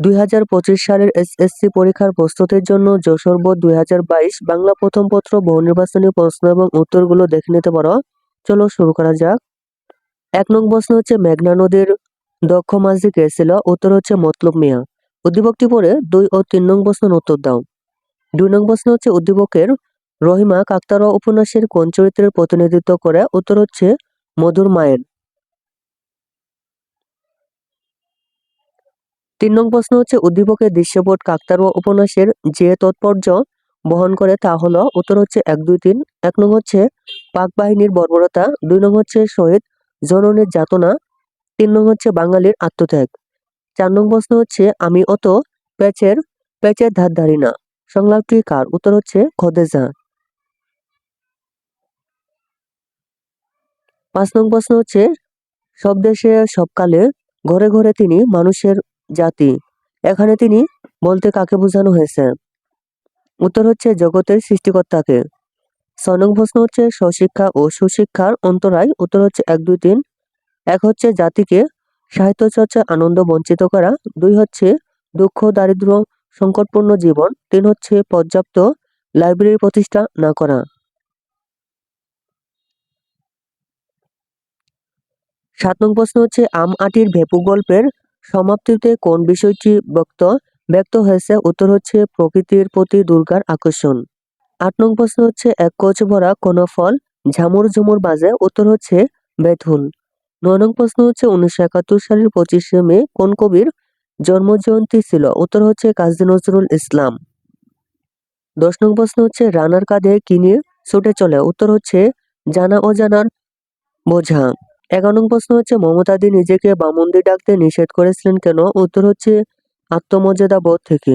দুই হাজার পঁচিশ সালের এসএসসি পরীক্ষার প্রস্তুতির জন্য যশোর বোর্ড দুই হাজার বাইশ বাংলা প্রথম পত্র বহু নির্বাচনী প্রশ্ন এবং উত্তরগুলো দেখে নিতে পারো। চলো শুরু করা যাক। এক নং প্রশ্ন হচ্ছে, মেঘনা নদীর দক্ষ মাঝি কে উত্তর হচ্ছে মতলব মিয়া। উদ্দীপকটি পড়ে দুই ও তিন নং প্রশ্নের উত্তর দাও। দুই নং প্রশ্ন হচ্ছে, উদ্দীপকের রহিমা কাকতারা উপন্যাসের কোন চরিত্রের প্রতিনিধিত্ব করে? উত্তর হচ্ছে মধুর মায়ের। তিন নং প্রশ্ন হচ্ছে, উদ্দীপকের দৃশ্যপট কাকতারুয়া উপন্যাসের যে তৎপর্য বহন করে তা হলো, উত্তর হচ্ছে এক, দুই, তিন। এক নং হচ্ছে, পাক বাহিনীর বর্বরতা। দুই নং হচ্ছে শহীদ জননের যাতনা। তিন নং হচ্ছে বাঙালির আত্মত্যাগ। চার নং প্রশ্ন হচ্ছে, আমি অত প্যাচের প্যাচের ধার ধারি না। সংলাপটি কার? উত্তর হচ্ছে, খদেজা। পাঁচ নং প্রশ্ন হচ্ছে, সব দেশে সবকালে ঘরে ঘরে তিনি মানুষের জাতি। এখানে তিনি বলতে কাকে বোঝানো হয়েছে? উত্তর হচ্ছে জগতের সৃষ্টিকর্তাকে। নং প্রশ্ন হচ্ছে স্বশিক্ষা ও সুশিক্ষার অন্তরায়। উত্তর হচ্ছে এক, দুই, তিন। এক হচ্ছে জাতিকে সাহিত্য চর্চা আনন্দ বঞ্চিত করা। দুই হচ্ছে দুঃখ দারিদ্র সংকটপূর্ণ জীবন। তিন হচ্ছে পর্যাপ্ত লাইব্রেরি প্রতিষ্ঠা না করা। সাত নং প্রশ্ন হচ্ছে, আম আটির ভেপু গল্পের সমাপ্তিতে কোন বিষয়টি ব্যক্ত ব্যক্ত হয়েছে? উত্তর হচ্ছে, প্রকৃতির প্রতি দুর্গার আকর্ষণ। আট নং প্রশ্ন হচ্ছে, এক কোচ ভরা কোন ফল ঝামুর ঝুমুর বাজে? উত্তর হচ্ছে বেথুল নয় নং প্রশ্ন হচ্ছে, উনিশশো একাত্তর সালের পঁচিশে মে কোন কবির জন্মজয়ন্তী ছিল? উত্তর হচ্ছে, কাজী নজরুল ইসলাম। দশ নং প্রশ্ন হচ্ছে, রানার কাঁধে কি নিয়ে ছুটে চলে? উত্তর হচ্ছে, জানা অজানার বোঝা। এগারো প্রশ্ন হচ্ছে, মমতাদি নিজেকে বামন্দি ডাকতে নিষেধ করেছিলেন কেন? উত্তর হচ্ছে, আত্মমর্যাদা বোধ থেকে।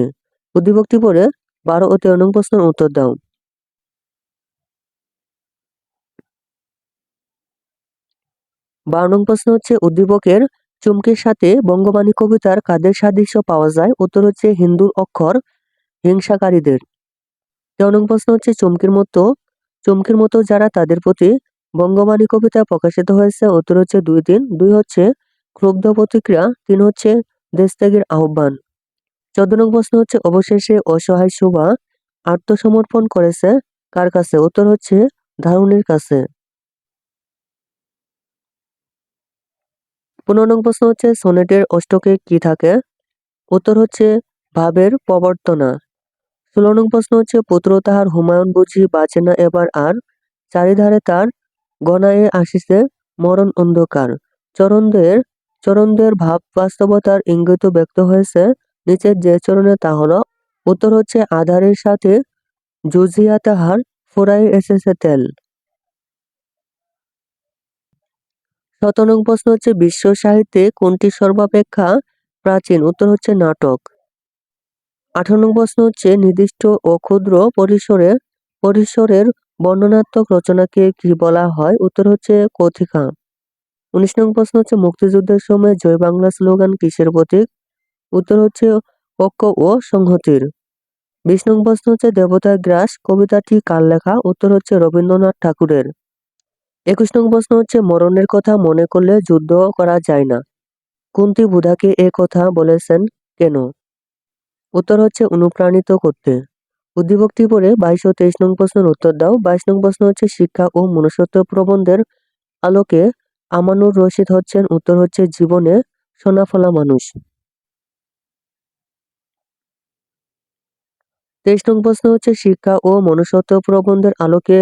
উদ্দীপকটি পড়ে বারো ও তেরো নং প্রশ্নের উত্তর দাও। বারো নং প্রশ্ন হচ্ছে, উদ্দীপকের চুমকির সাথে বঙ্গবাণী কবিতার কাদের সাদৃশ্য পাওয়া যায়? উত্তর হচ্ছে, হিন্দুর অক্ষর হিংসাকারীদের। তেরো নং প্রশ্ন হচ্ছে, চুমকির মতো চুমকির মতো যারা তাদের প্রতি বঙ্গবাণী কবিতা প্রকাশিত হয়েছে উত্তর হচ্ছে দুই তিন দুই হচ্ছে ক্ষুব্ধ প্রতিক্রিয়া, তিন হচ্ছে দেশত্যাগের আহ্বান। চোদ্দ নং প্রশ্ন হচ্ছে, অবশেষে অসহায় শোভা আত্মসমর্পণ করেছে কার কাছে? উত্তর হচ্ছে, ধারণের কাছে। পনেরো নং প্রশ্ন হচ্ছে, সোনেটের অষ্টকে কি থাকে? উত্তর হচ্ছে, ভাবের প্রবর্তনা। ষোলো নং প্রশ্ন হচ্ছে, পুত্র তাহার হুমায়ুন বুঝি বাঁচে না এবার আর, চারিধারে তার গণায়ে আসিছে মরণ অন্ধকার। চরণদের চরণদের ভাব বাস্তবতার ইঙ্গিত ব্যক্ত হয়েছে নিচের যে চরণে তা হলো। উত্তর হচ্ছে আধারের সাথে জুজিয়া তাহার ফুরাই এসেছে তেল। শতনং প্রশ্ন হচ্ছে, বিশ্ব সাহিত্যে কোনটি সর্বাপেক্ষা প্রাচীন? উত্তর হচ্ছে, নাটক। আঠারো প্রশ্ন হচ্ছে, নির্দিষ্ট ও ক্ষুদ্র পরিসরে পরিসরের বর্ণনাত্মক রচনাকে কি বলা হয়? উত্তর হচ্ছে কথিকা। উনিশ নং প্রশ্ন হচ্ছে, মুক্তিযুদ্ধের সময় জয় বাংলা স্লোগান কিসের প্রতীক? উত্তর হচ্ছে, ঐক্য ও সংহতির। বিশ নং প্রশ্ন হচ্ছে, দেবতার গ্রাস কবিতাটি কার লেখা? উত্তর হচ্ছে, রবীন্দ্রনাথ ঠাকুরের। একুশ নং প্রশ্ন হচ্ছে, মরণের কথা মনে করলে যুদ্ধ করা যায় না। কুন্তি বুধাকে এ কথা বলেছেন কেন? উত্তর হচ্ছে, অনুপ্রাণিত করতে। উদ্দীপকটি পড়ে বাইশ ও তেইশ নং প্রশ্নের উত্তর দাও। বাইশ নং প্রশ্ন হচ্ছে শিক্ষা ও মনুষ্যত্ব প্রবন্ধের আলোকে আমানুর রশিদ হচ্ছেন। উত্তর হচ্ছে, জীবনে সোনাফলা মানুষ। তেইশ নং প্রশ্ন হচ্ছে, শিক্ষা ও মনুষ্যত্ব প্রবন্ধের আলোকে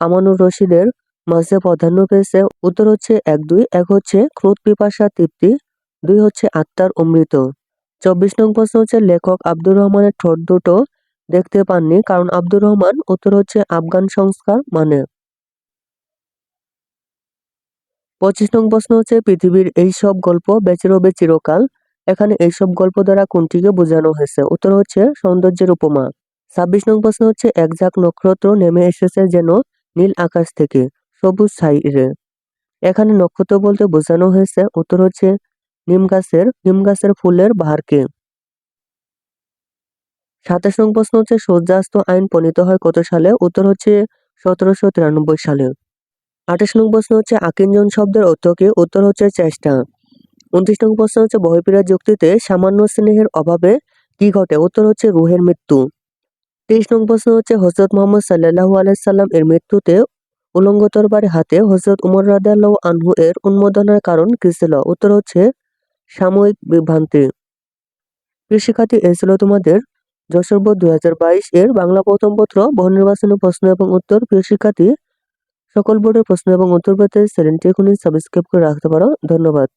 আমানুর রশিদের মাঝে প্রাধান্য পেয়েছে। উত্তর হচ্ছে, এক, দুই। এক হচ্ছে, ক্রোধ, পিপাসা, তৃপ্তি। দুই হচ্ছে, আত্মার অমৃত। চব্বিশ নং প্রশ্ন হচ্ছে, লেখক আব্দুর রহমানের ঠোঁট দুটো দেখতে পাননি, কারণ আব্দুর রহমান উত্তর হচ্ছে আফগান সংস্কার মানে। পঁচিশ নং প্রশ্ন হচ্ছে, পৃথিবীর এই সব গল্প বেঁচে রবে চিরকাল এখানে এইসব গল্প দ্বারা কোনটিকে বোঝানো হয়েছে? উত্তর হচ্ছে, সৌন্দর্যের উপমা। ছাব্বিশ নং প্রশ্ন হচ্ছে এক ঝাঁক নক্ষত্র নেমে এসেছে যেন নীল আকাশ থেকে, সবুজ ছাইরে। এখানে নক্ষত্র বলতে বোঝানো হয়েছে, উত্তর হচ্ছে, নিম গাছের নিম গাছের ফুলের বাহারকে। সাতাশ নং প্রশ্ন হচ্ছে, সূর্যাস্ত আইন প্রণীত হয় কত সালে? উত্তর হচ্ছে সতেরোশো তিরানব্বই সালে। আঠাশ নং প্রশ্ন হচ্ছে, আকিঞ্জন শব্দের অর্থ কি? উত্তর হচ্ছে, চেষ্টা। উনত্রিশ নং প্রশ্ন হচ্ছে বহিপ্রিয়া যুক্তিতে সামান্য স্নেহের অভাবে কি ঘটে? উত্তর হচ্ছে, রুহের মৃত্যু। তেইশ নং প্রশ্ন হচ্ছে হজরত মোহাম্মদ সাল্লাহু আলাইসাল্লাম এর মৃত্যুতে উলঙ্গ তরবারি হাতে হজরত উমর রাদিয়াল্লাহু আনহু এর উন্মোদনের কারণ কি ছিল? উত্তর হচ্ছে, সাময়িক বিভ্রান্তি। কৃষিখাতে এ ছিল তোমাদের যশোর বোর্ড দু হাজার বাইশ এর বাংলা প্রথম পত্র, বহু নির্বাচনী প্রশ্ন এবং উত্তর। প্রিয় শিক্ষার্থী, সকল বোর্ডের প্রশ্ন এবং উত্তর পেতে চ্যানেলটি এখনই সাবস্ক্রাইব করে রাখতে পারো। ধন্যবাদ।